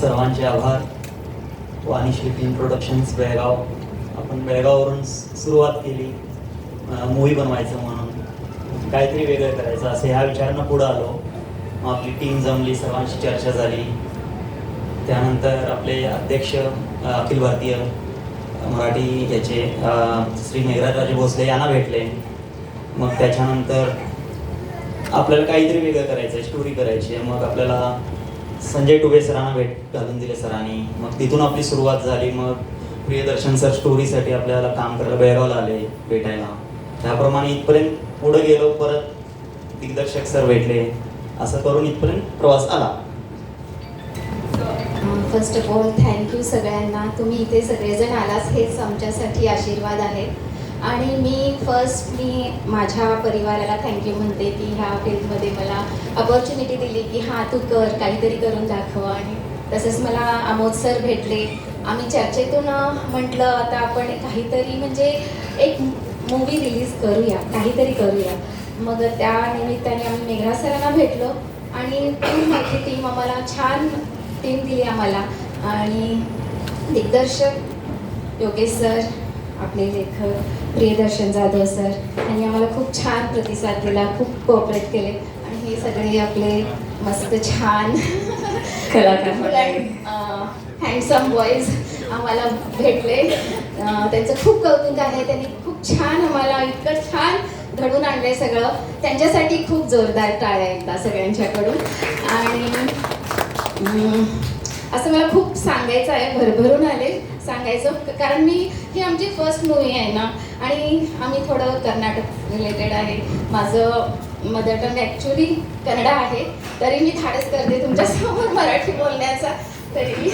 सर्वांचे आभार. Vanishri film productions Belgaum. आपण बेळगाववरून सुरुवात केली. मूवी बनवायचं म्हणून. काहीतरी वेगळं करायचं. असं ह्या विचारानं पुढं आलो. मग आपली टीम जमली सर्वांशी चर्चा झाली. त्यानंतर आपले अध्यक्ष अखिल भारतीय मराठी याचे श्री मेघराजराजे भोसले यांना भेटले. मग त्याच्यानंतर आपल्याला काहीतरी वेगळं करायचं आहे स्टोरी करायची आहे मग आपल्याला संजय टुबे सरांना भेट घालून दिले सरांनी. मग तिथून आपली सुरुवात झाली. मग प्रियदर्शन सर स्टोरीसाठी आपल्याला काम करायला बेळगावला आले भेटायला. त्याप्रमाणे इथपर्यंत पुढे गेलो परत दिग्दर्शक सर भेटले. असं करून इथपर्यंत प्रवास आला. फर्स्ट ऑफ ऑल थँक्यू सगळ्यांना. तुम्ही इथे सगळेजण आलाच हेच आमच्यासाठी आशीर्वाद आहे. आणि मी फर्स्ट मी माझ्या परिवाराला थँक्यू म्हणते की ह्या फील्डमध्ये मला अपॉर्च्युनिटी दिली की हां तू कर काहीतरी करून दाखव. आणि तसंच मला आमोद सर भेटले. आम्ही चर्चेतून म्हटलं आता आपण काहीतरी म्हणजे एक मूवी रिलीज करूया काहीतरी करूया. मग त्या निमित्ताने आम्ही मेघना सरांना भेटलो आणि ती माझी टीम आम्हाला छान टीम दिली आम्हाला. आणि दिग्दर्शक योगेश सर आपले लेखक प्रियदर्शन जाधव सर यांनी आम्हाला खूप छान प्रतिसाद दिला खूप कोऑपरेट केले. आणि हे सगळे आपले मस्त छान कलाकार. हँडसम बॉईज आम्हाला भेटले. त्यांचं खूप कौतुक आहे. त्यांनी खूप छान आम्हाला इतकं छान घडून आणलंय सगळं. त्यांच्यासाठी खूप जोरदार टाळ्या एकदा सगळ्यांच्याकडून. आणि असं मला खूप सांगायचं आहे भरभरून आले सांगायचं कारण मी ही आमची फर्स्ट मूवी आहे ना आणि आम्ही थोडं कर्नाटक रिलेटेड आहे. माझं मदर टंग ॲक्च्युली कन्नडा आहे. तरी मी धाडस करते तुमच्यासमोर मराठी बोलण्याचा. तरी